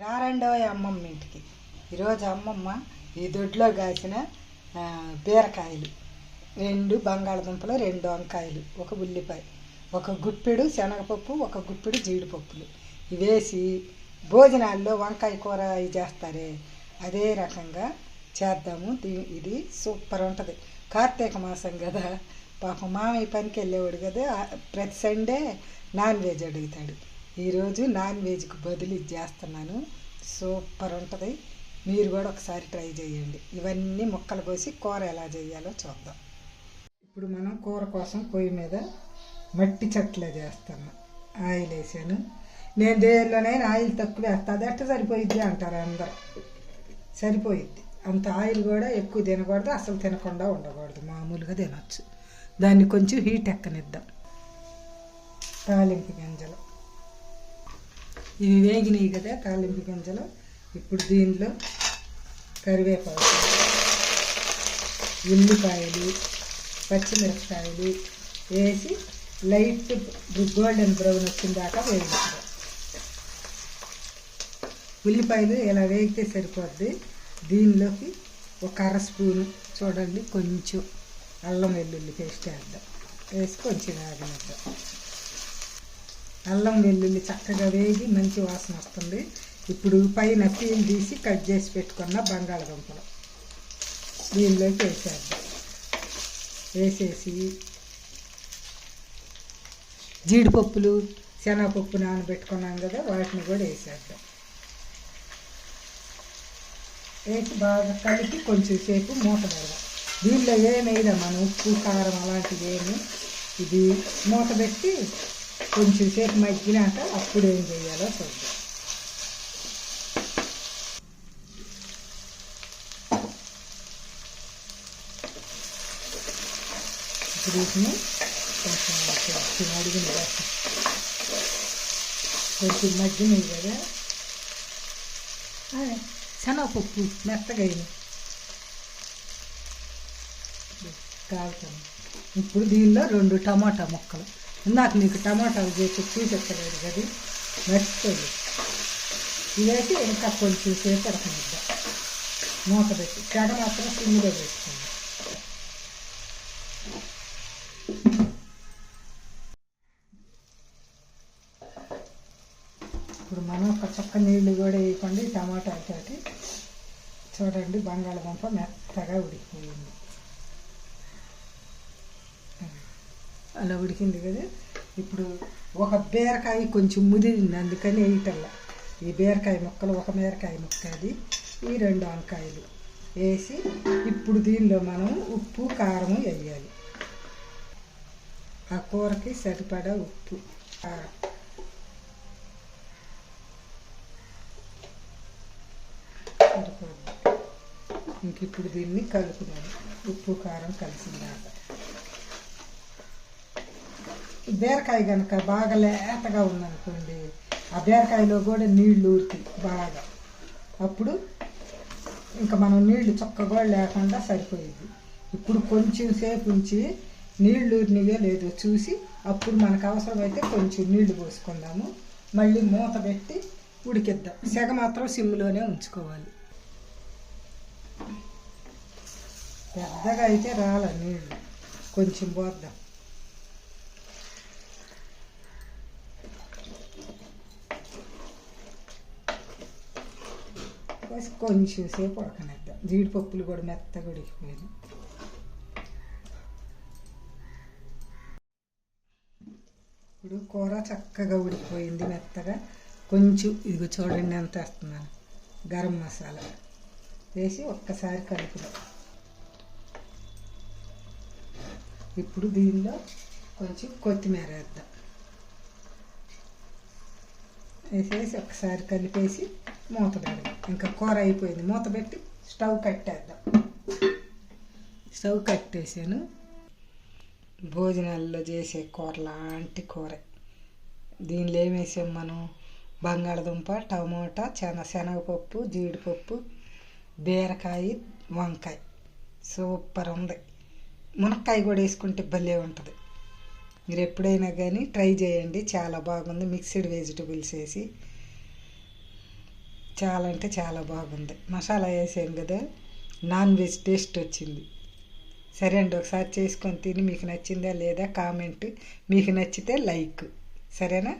రారండో అమ్మమ్మ ఇంటికి. ఈరోజు అమ్మమ్మ ఈ దొడ్లో కాసిన బీరకాయలు. రెండు బంగాళదుంపలు రెండు వంకాయలు ఒక ఉల్లిపాయ ఒక గుప్పెడు శనగపప్పు ఒక గుప్పెడు జీడిపప్పులు. ఇవేసి భోజనాల్లో వంకాయ కూర అవి చేస్తారే? అదే రకంగా చేద్దాము. దీ- ఇది సూపర్ ఉంటుంది. కార్తీక మాసం కదా. పాప మామయ్య పనికి వెళ్ళేవాడు కదా. ప్రతి సండే నాన్ వెజ్ అడుగుతాడు. ఈరోజు నాన్ వెజ్కి బదులు ఇది చేస్తున్నాను. సూపర్ ఉంటుంది. మీరు కూడా ఒకసారి ట్రై చేయండి. ఇవన్నీ ముక్కలు కోసి కూర ఎలా చేయాలో చూద్దాం. ఇప్పుడు మనం కూర కోసం పొయ్యి మీద మట్టి చెట్లే చేస్తాను. ఆయిల్ వేసాను నేను దేనిలోనైనా ఆయిల్ తక్కువ వేస్తా. అది ఎట్ట సరిపోయిద్ది అంటారు అందరూ. సరిపోయిద్ది. అంత ఆయిల్ కూడా ఎక్కువ తినకూడదు అసలు తినకుండా ఉండకూడదు. మామూలుగా తినొచ్చు. దాన్ని కొంచెం హీట్ ఎక్కనిద్దాం. తాలింపు గింజలు. ఇవి వేగినాయి కదా తాలింపు గింజలు. ఇప్పుడు దీనిలో కరివేపాకు ఉల్లిపాయలు పచ్చిమిరపకాయలు వేసి లైట్ గోల్డెన్ బ్రౌన్ వచ్చిన దాకా వేయించుకోవాలి. ఉల్లిపాయలు ఇలా వేగితే సరిపోద్ది? దీనిలోకి ఒక అర స్పూను చూడండి కొంచెం అల్లం వెల్లుల్లి పేస్ట్ వేద్దాం. వేసి కొంచెం ఆగనిద్దాం అల్లం వెల్లుల్లి చక్కగా వేగి మంచి వాసన వస్తుంది. ఇప్పుడు పైన పీల్ తీసి కట్ చేసి పెట్టుకున్న బంగాళదుంపలు. దీనిలోకి వేసేద్దాం. వేసేసి జీడిపప్పులు శనగపప్పు నానబెట్టుకున్నాం కదా వాటిని కూడా వేసేద్దాం. వేసి బాగా కలిపి కొంచెం సేపు మూత పెడదాం. దీనిలో ఏమైనా మనం ఉప్పు కారం అలాంటివి ఏమి? ఇది మూత పెట్టి కొంచెం సేపు మగ్గినాక అప్పుడు ఏం చేయాలో చూద్దాం. ఇప్పుడు వీటిని కొంచెం అడిగిన కొంచెం మగ్గినాయి కదా. శనగపప్పు మెత్తగా అయినాయి. ఇప్పుడు దీనిలో రెండు టమాటా ముక్కలు. ఇందాక నీకు టమాటాలు చేసి చూపించలేదు కదా. మర్చిపోయి ఇదైతే ఇంకా కొంచెం సేపు ఉడకనిద్దాం మూత పెట్టి చెడ మాత్రం సిమ్లో పెట్టుకుందాం ఇప్పుడు మనం ఒక చక్క నీళ్ళు కూడా వేయకండి టమాటాలతోటి చూడండి బంగాళదుంప మెత్తగా ఉడికిపోయింది. అలా ఉడికింది కదా. ఇప్పుడు ఒక బీరకాయ కొంచెం ముదిరింది అందుకని వేయటల్లా ఈ బీరకాయ ముక్కలు ఒక బీరకాయ ముక్క అది ఈ రెండు వంకాయలు వేసి ఇప్పుడు దీనిలో మనం ఉప్పు కారం వేయాలి ఆ కూరకి సరిపడా ఉప్పు కారం. సరిపడ ఇంక ఇప్పుడు దీన్ని కలుపుదాం. ఉప్పు కారం కలిసిందాక బీరకాయ కనుక బాగా లేతగా ఉందనుకోండి ఆ బీరకాయలో కూడా నీళ్ళు ఊరుతాయి బాగా. అప్పుడు ఇంకా మనం నీళ్ళు చొక్క కూడా లేకుండా సరిపోయింది ఇప్పుడు కొంచెం సేపు ఉంచి నీళ్ళు ఊరినయో లేదో చూసి అప్పుడు మనకు అవసరమైతే కొంచెం నీళ్ళు పోసుకుందాము. మళ్ళీ మూత పెట్టి ఉడికిద్దాం. సెగ మాత్రం సిమ్లోనే ఉంచుకోవాలి. పెద్దగా అయితే రాల నీళ్ళు. కొంచెం పోద్దాం. కొంచెం సేపు ఉడకనిద్దాం. జీడిపప్పులు కూడా మెత్తగా ఉడికిపోయాను ఇప్పుడు కూర చక్కగా ఉడికిపోయింది మెత్తగా. కొంచెం ఇదిగో చూడండి ఎంత వేస్తున్నాను. గరం మసాలా వేసి ఒక్కసారి కలుపుదాం. ఇప్పుడు దీనిలో కొంచెం కొత్తిమీర వేద్దాం. వేసేసి ఒకసారి కలిపేసి మూత పెడదాం. ఇంకా కూర అయిపోయింది. మూత పెట్టి స్టవ్ కట్టేద్దాం. స్టవ్ కట్టేసాను. భోజనాల్లో చేసే కూర లాంటి కూర. దీనిలో ఏం వేసాం మనం? బంగాళదుంప టమోటా చెన శనగపప్పు జీడిపప్పు బీరకాయ వంకాయ. సూపర్ ఉంది. మునక్కాయ కూడా వేసుకుంటే భలే ఉంటుంది. మీరు ఎప్పుడైనా కానీ ట్రై చేయండి. చాలా బాగుంది. మిక్స్డ్ వెజిటబుల్స్ వేసి. చాలా అంటే చాలా బాగుంది. మసాలా వేసాను కదా. నాన్ వెజ్ టేస్ట్ వచ్చింది. సరే అండి ఒకసారి చేసుకొని తిని మీకు నచ్చిందా లేదా కామెంట్. మీకు నచ్చితే లైక్. సరేనా?